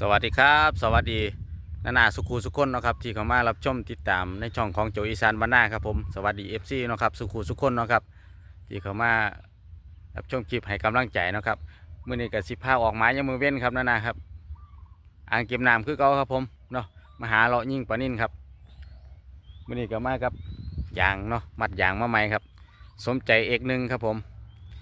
สวัสดีครับ สวัสดีนานาสุขูสุคนนะครับที่เข้ามารับชมติดตามในช่องของโจอีสานบ้านนาครับผมสวัสดี FC เนะครับสุขูสุคนนะครับที่เข้ามารับชมคลิปให้กำลังใจนะครับมื้อนี้ก็สิพาออกหมายังมือเว้นครับนานาครับอ่างเก็บน้ำคือเก่าครับผมเนาะมาหาเลาะยิ่งปานิ่นครับมื้อนี้ก็มากับยางเนาะมัดยางมาใหม่ครับ สมใจเอกหนึ่งครับผม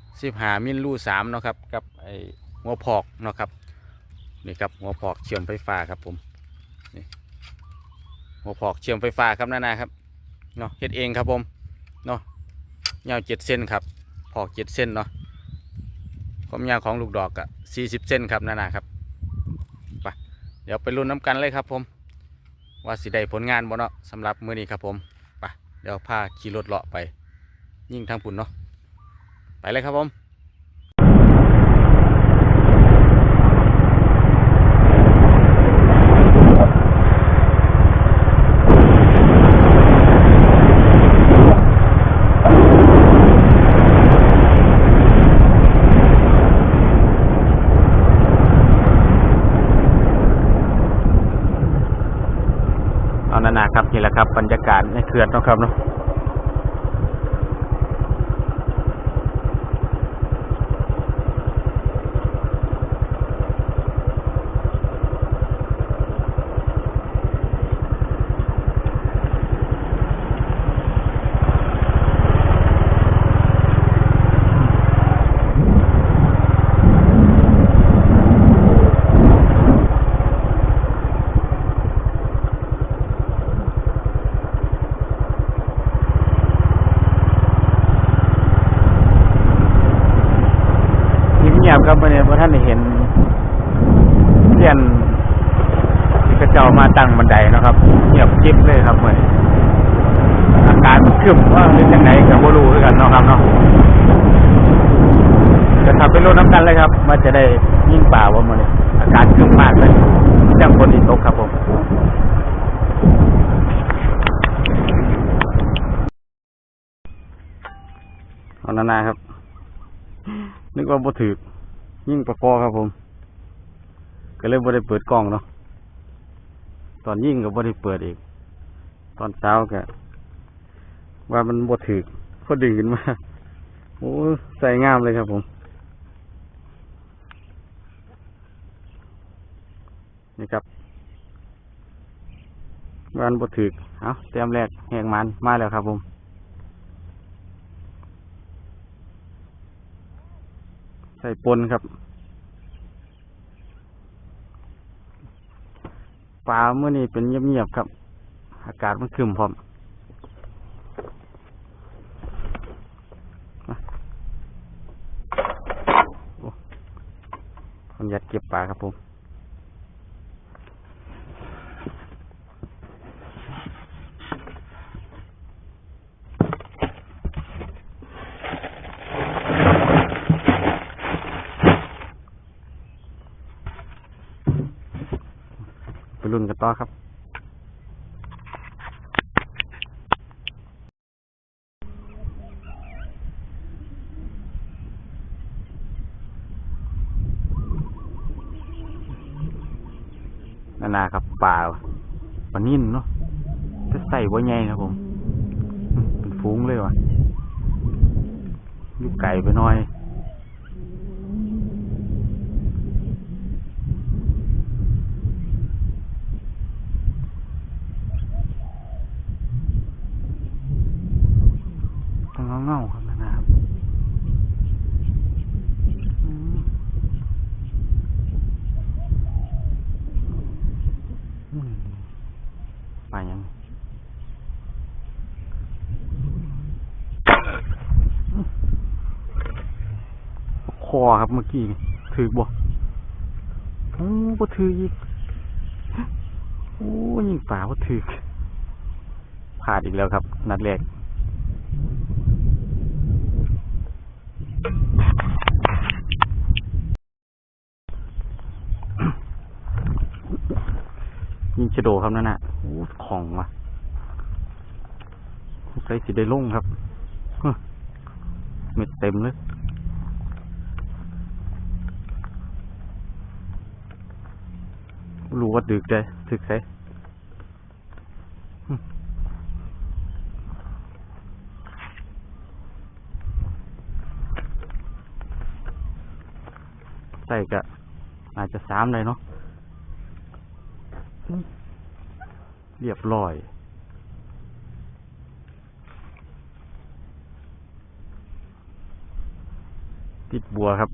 15มิลลู่สามเนาะครับกับไอ้หัวพอกเนาะครับ นี่ครับหัวพอกเชื่อมไฟฟ้าครับผมนี่หัวพอกเชื่อมไฟฟ้าครับนานาครับเนาะเฮ็ดเองครับผมเนาะยาวเจ็ดเส้นครับพอกเจ็ดเส้นเนาะความยาวของลูกดอกอะสี่สิบเส้นครับนานาครับไปเดี๋ยวไปรุ่นน้ำกันเลยครับผม ว่าสิได้ผลงานบ่เนาะสำหรับมือนี้ครับผมไปเดี๋ยวพาขี่รถเลาะไป ยิ่งทางปุ่นเนาะไปเลยครับผม ครับนี่แหละครับบรรยากาศในเขื่อนนะครับเนาะเงียบๆครับวันนี้เพราะท่านได้เห็นเรียนที่กระเจ้ามาตั้งบันไดเนาะครับเงียบกริบเลยครับเหมือนอากาศมัน ครึมว่าเป็นยังไงกับบ่รู้คือกันเนาะครับเนาะจะขับไปรถน้ำกันเลยครับว่าจะได้ยิ่งป่าว่ามันนี้อากาศครึมมากเลยจังคนอีตกครับผมเอานานาครับ นึกว่าบ่ถือยิ่งประกอครับผม ก็เลยบ่ได้เปิดกล้องเนาะตอนยิ่งก็บ่ได้เปิดอีก ตอนเช้าก็ ว่ามันบ่ถือก็ดึงขึ้นมาโอ้ใส่งามเลยครับผม นี่ครับวามันบ่ถือเอาเตรียมแรกแหงมันมาแล้วครับผมใส่ปนครับปลาเมื่อนี้เป็นเงียบๆครับ อากาศมันคึมพร้อมมาโอ้ผมอยา กเก็บปลาครับผมไปรุ่นกันต่อครับ นานาครับ ป่าปลานิ่นเนาะจะใส่ไว้ไงครับผมเป็นฟุ้งเลยว่ะอยู่ไก่ไปหน่อย ต้องเงาๆครับนะครับอืมอืมไปยังค อครับเมื่อกี้นี่ถือบ่โอ้บ่ถืออีกโอ้ยิงป่าบ่ถือพลาดอีกแล้วครับ นัดแรกยิงชะโดครับนั่นน่ะโอ้ของว่ะใส่สีได้ลงครับ เม็ดเต็มเลย รู้ว่าดึกได้ถึกใส่ใส่กะอาจจะสามเลยเนาะเรียบร้อย ติดบัวครับ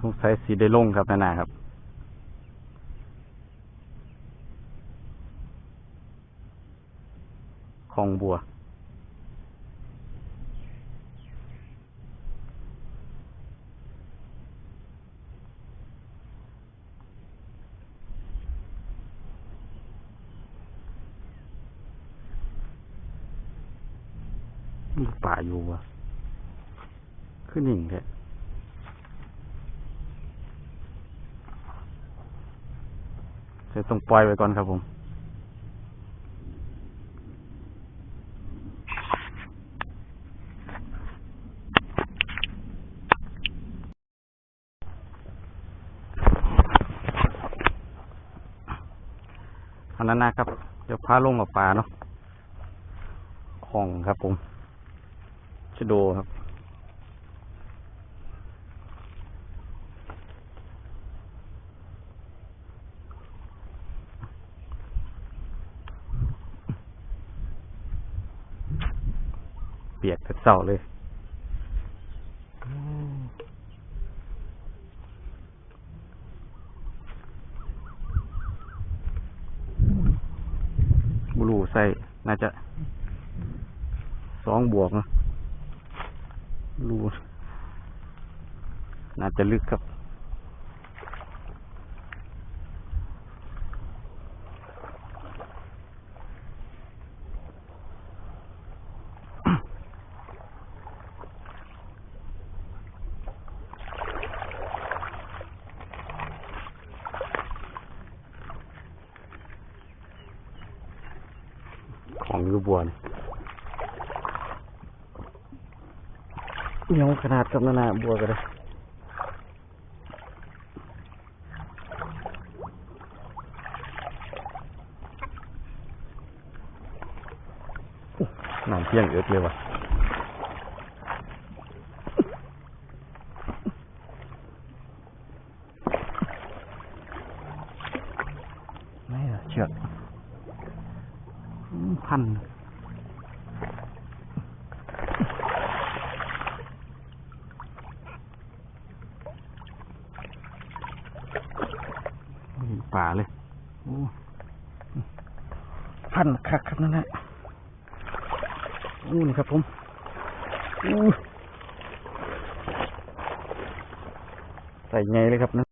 สงสัยสีได้ลงครับนานาครับของบัวป่าอยู่วะ ขึ้นหนิ่งแท้จะต้องปล่อยไว้ก่อนครับผมอันนั้นนะครับ เดี๋ยวพาลงกับปลาเนาะของครับผมชะโดครับ เสาเลยบลูใส่ น่าจะสองบวกนะรูน่าจะลึกครับ ของอยูบัวนี่ เหนียว ขนาดกับนานาบัวกันเลยน้ำเพียงเอิดเลยว่ะไม่อะเชือกอืมพัน ไม่เห็นป่าเลยโอ้พันคักครับนั่นแหละอู้นี่ครับผมอู้ใส่ไงเลยครับนั่น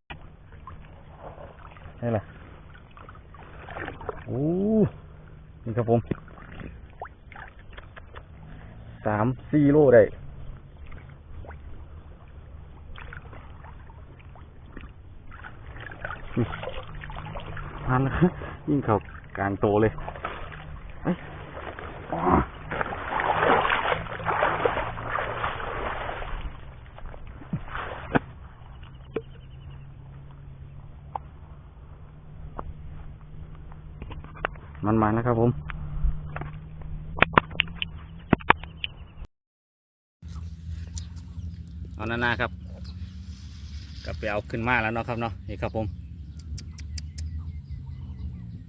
นี่แหละโอ้นี่ครับผมสามสี่โลได้พันแล้วยิ่งเขากลางโตเลยเอ้ยอ้อมั นมาแล้วครับผม เอาหนานาครับกลับไปเอาขึ้นมาแล้วเนาะครับเนาะนี่ครับผม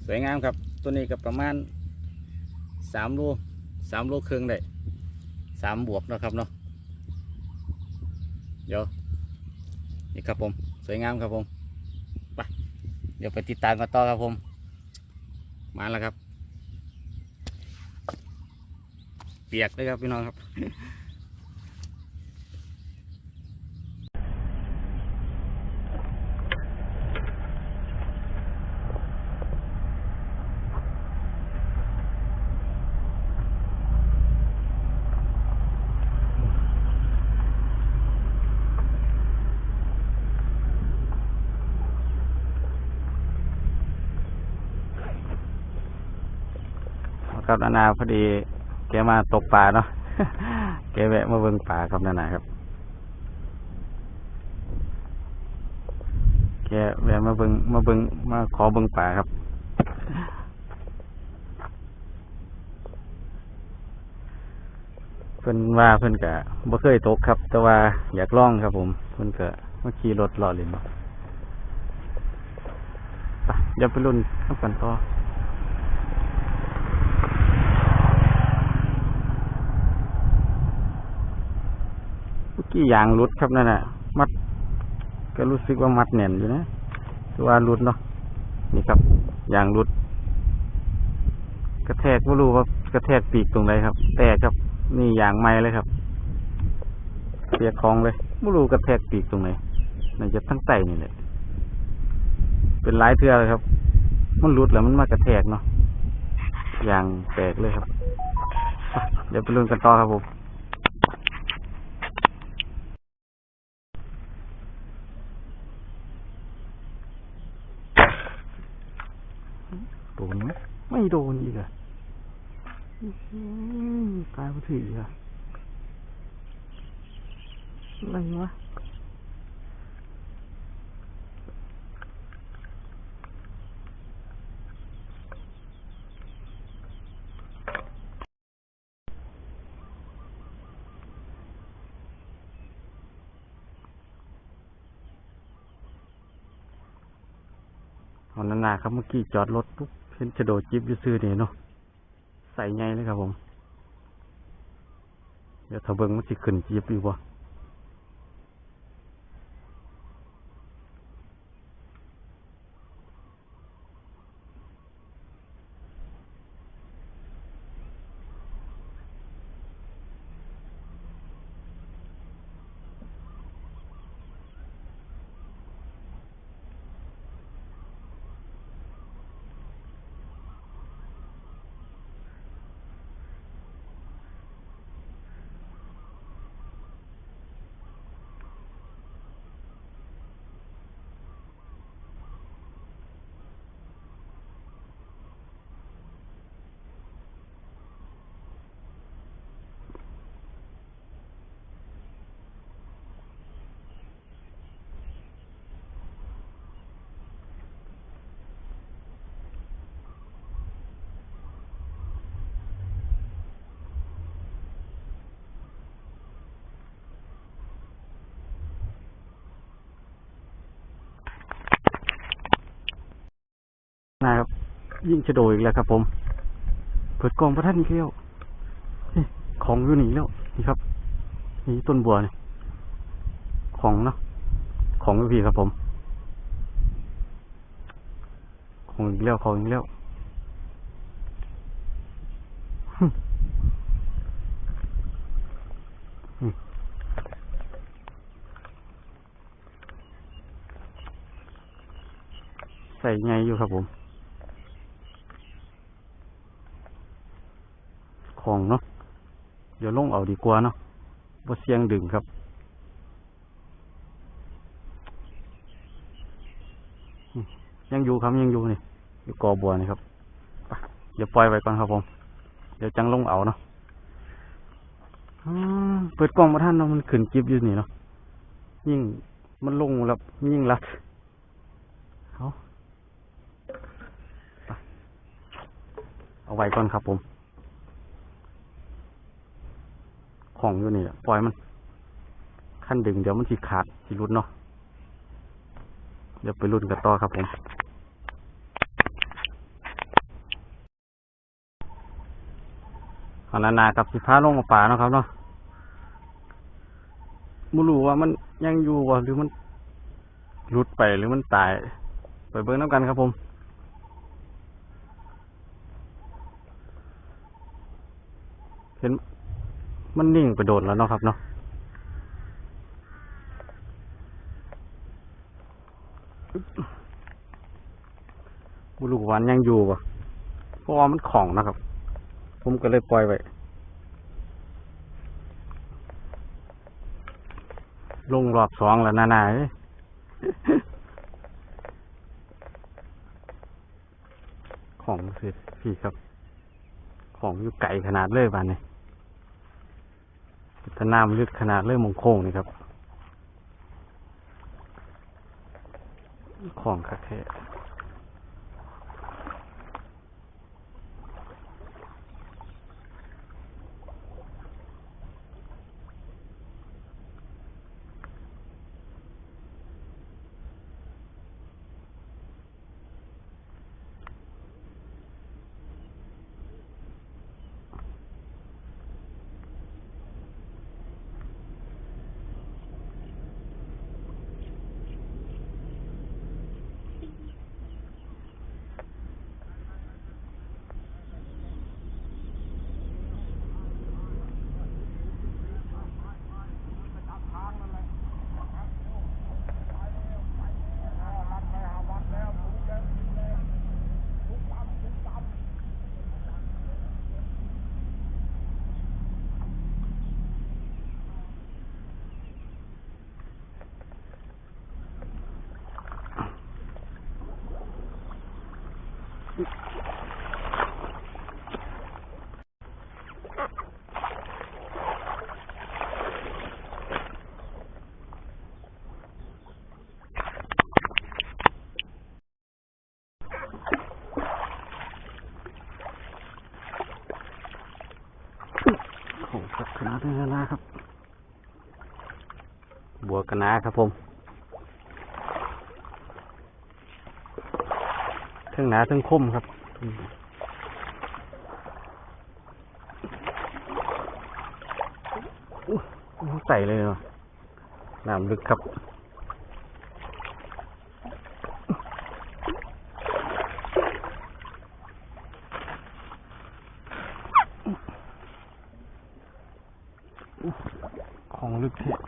สวยงามครับตัวนี้ก็ประมาณสามโลสามโลครึ่งได้สามบวกเนาะครับเนาะเดี๋ยวนี่ครับผม สวยงามครับผมไปเดี๋ยวไปติดตามกันต่อครับผม มาแล้วครับ เปียกเลยครับพี่น้องครับครับนาพอดี แกมาตกปลาเนาะแกแวะมาเบิ่งปลาครับนานาครับ แกแวะมาเบิ่งมาเบิ่งมาขอเบิ่งปลาครับ เพิ่นว่าเพิ่นก็บ่เคยตกครับ แต่ว่าอยากล่องครับ ผม เพิ่นก็มาขี่รถรอเล่นไปเดี๋ยวไปรุ่นน้ำกันต่อ เมื่อกี้ยางรุดครับนั่นน่ะมัด ก็รู้สึกว่ามัดแน่นอยู่นะต่ว่ารุดเนาะนี่ครับยางรุด กระแทกไม่รู้ว่ากระแทกปีกตรงไหนครับ แตกครับ นี่ยางไม้เลยครับเสียคลองเลยไม่รู้กระแทกปีกตรงไหนมันจะทั้งไตนี่แหละเป็นหลายเทือเลยครับ มันรุดแล้วมันมากระแทกเนาะยางแตกเลยครับ เดี๋ยวไปลุ้นกันต่อครับผม โดนไหมไม่โดนอีกอะอื้อหือตายไปถืออีกอะอะไรวะเอานานา ครับเมื่อกี้จอดรถปุ๊บเห็นจะโดดจิ๊บอยู่ซื้อนี่เนาะใส่ไงเลยครับผม เดี๋ยวถ้าเบิ้งมันสิขึ้นจิ๊บอีกบ่นะ ยิ่งจะโดดอีกแล้วครับผม เปิดกองประทัดอีกแล้วนี่ของอยู่นี่แล้วนี่ครับ นี่ต้นบัวนี่ของเนาะของอยู่พี่ครับผม ของอีกแล้วของอีกแล้วฮึ่มอืมใส่ไงอยู่ครับผม ข องเนาะเดี๋ยวลงเอาดีกว่าเนาะบ่เสียงดึงครับยังอยู่ครับยังอยู่นี่อยู่กอบัวนี่ครับเดี๋ยวปล่อยไว้ก่อนครับผม เดี๋ยวจังลงเอาเนาะเปิดกล้องมาท่านเนาะมันขึ้นจิบอยู่นี่เนาะยิ่งมันลงแล้วยิ่งรักเอาไปเอาไว้ก่อนครับผม ของอยู่นี่แหละปล่อยมันขั้นดึงเดี๋ยวมันสิขาดสิรุดเนาะเดี๋ยวไปรุ่นกันต่อครับผมขนานากับสิพ้าลงป่าเนาะครับเนาะไม่รู้ว่ามันยังอยู่บ่หรือมันหลุดไปหรือมันตาย ไปเบิ่งน้ำกันครับผมเห็น มันนิ่งไปโดนแล้วเนาะครับเนาะบุรุษวันยังอยู่ปะเพราะว่ามันของนะครับ ผมก็เลยปล่อยไว้ ลงรอบสองแล้วนานาเอ้ยของสิพี่ครับ ของอยู่ไก่ขนาดเลยบ้านนี้ แตน้ำลึกขนาดเลยมงโค้งนี่ครับ ของคักแท้ ของคักขนาดนี้นะครับ บัวกะนาครับผมเทั้งหนาเทั้งคมครับใส่เลยเนาะน้ำลึกครับ ของลึกเทะ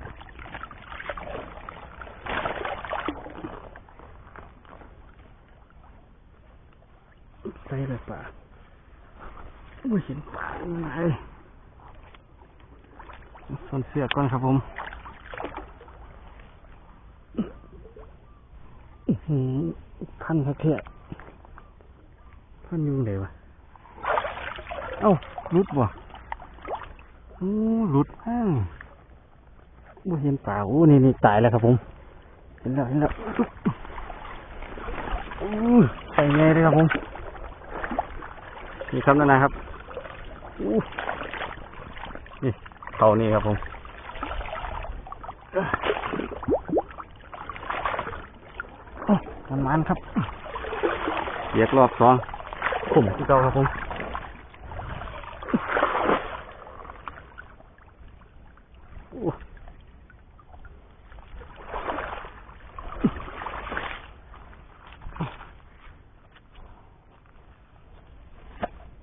ใส่เลยป่าไม่เห็นป่ายังไงส่วนเสือ ก่อนครับผมอื้อหือท่านครับเทะท่านอยุ่งไหนวะเอ้ารุดบ่โอ้รุดอ้าวบ่เห็นป่าโอ้นี่นี่ตายแล้วครับผม เห็นแล้วเห็นแล้วโอ้ยไปไงเลยครับผมนี่ครับนั่นนะครับอู้นี่เขานี่ครับผมโอ้ มันมันครับเรียกรอบสองผมที่เก่าครับผมโอ้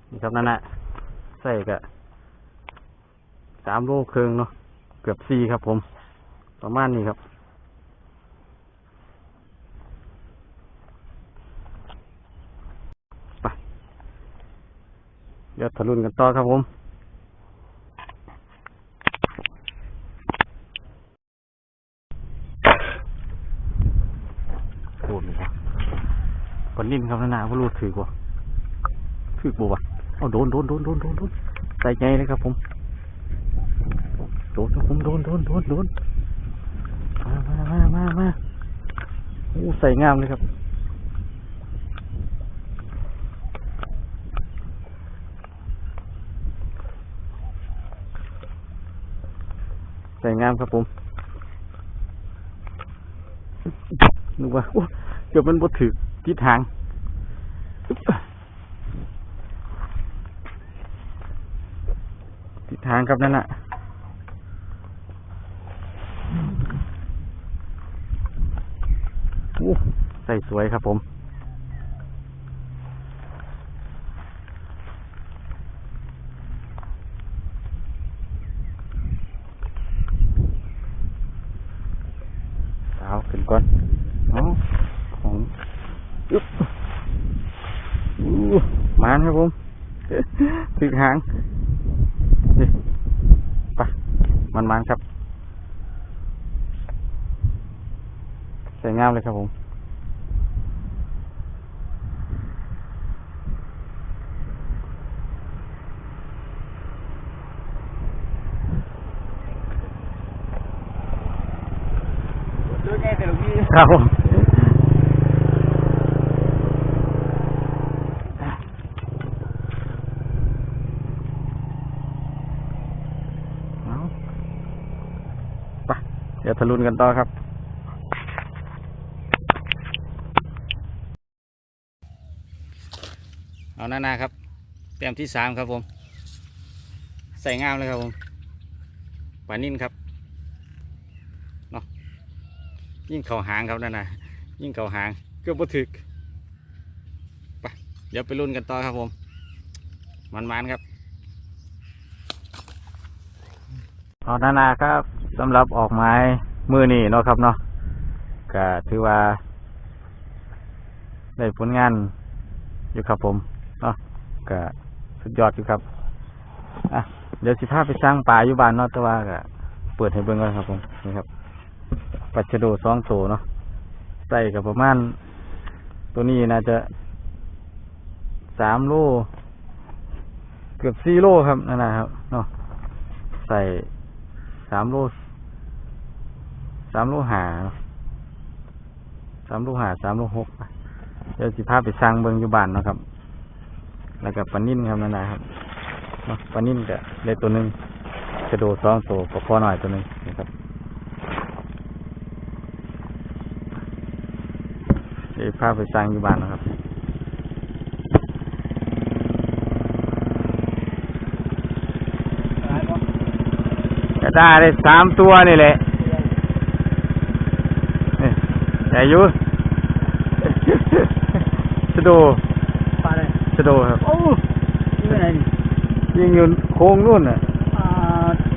นี่ครับนั่นแหละใส่กะสามโลครึ่งเนาะเกือบสี่ครับผม ประมาณนี้ครับ ไป เดี๋ยวทะลุนกันต่อครับผมโดนเลยครับปนนิ่นครับนานาก็รู้ถือกว่าถือกบ่วะเอาโดนโดนโดนโดนโดนโดนใส่ใจเลยครับผมโดนครับผมโดนโดนโดนโดนมามามามามาโอ้ ใส่งามเลยครับ ใส่งามครับผมนึกว่าเดี๋ยวมันบ่ถือทิศทางทิศทางครับนั่นน่ะโอ้ ใส่สวยครับผมสาวขึ้นก่อนเอาของอึ๊บอู้มานครับผมถึกหางนี่ไปมันมันครับใส่งามเลยครับผม อ ครับผมไปเดี๋ยวทะลุนกันต่อครับเอาหน้าๆครับแต้มที่สามครับผม ใส่งามเลยครับผมปานิ่นครับเนาะ ยิ่งเข่าหางครับนั่นนะยิ่งเข่าหางกือบบ่ถึกไปเดี๋ยวไปรุ่นกันต่อครับผมมันๆครับเอาหน้าครับสำหรับออกไม้มือนี่เนาะครับเนาะก็ถือว่า ได้ผลงานอยู่ครับผมเนาะก็สุดยอดอยู่ครับอะเดี๋ยวสิพาไปสร้างป่าอยู่บ้านเนาะแต่ว่าก็เปิดให้เบิ่งก่อนครับผมนี่ครับ ปัจจโดสองโตเนาะใส่กับประมาณ ตัวนี้น่าจะสามโล เกือบสี่โลครับนั่นนะครับเนาะใส่สามโลสามโลหาสามโลหาสามโลหกเดี๋ยวสิพาพไปสร้างเบิงอยู่บ้านเนาะครับ แล้วก็ปนิ่นครับนั่นนะครับเนาะปนิ่นก็ได้ตัวหนึ่งกระโดดสองตัวก็พอหน่อยตัวหนึ่งนะครับ เดี๋ยวพาไปสร้างอยู่บ้านนะครับก็ได้ได้สามตัวนี่แหละนี่แต่อายุชะโดปลาอะไรชะโดครับโอ้นี่ไงยิงอยู่โค้งนู่นน่ะอ่า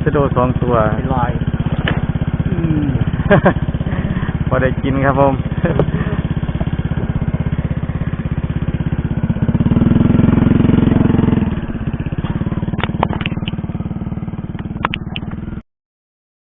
ชะโดสองตัวเป็นลอยอืมพอได้กินครับผม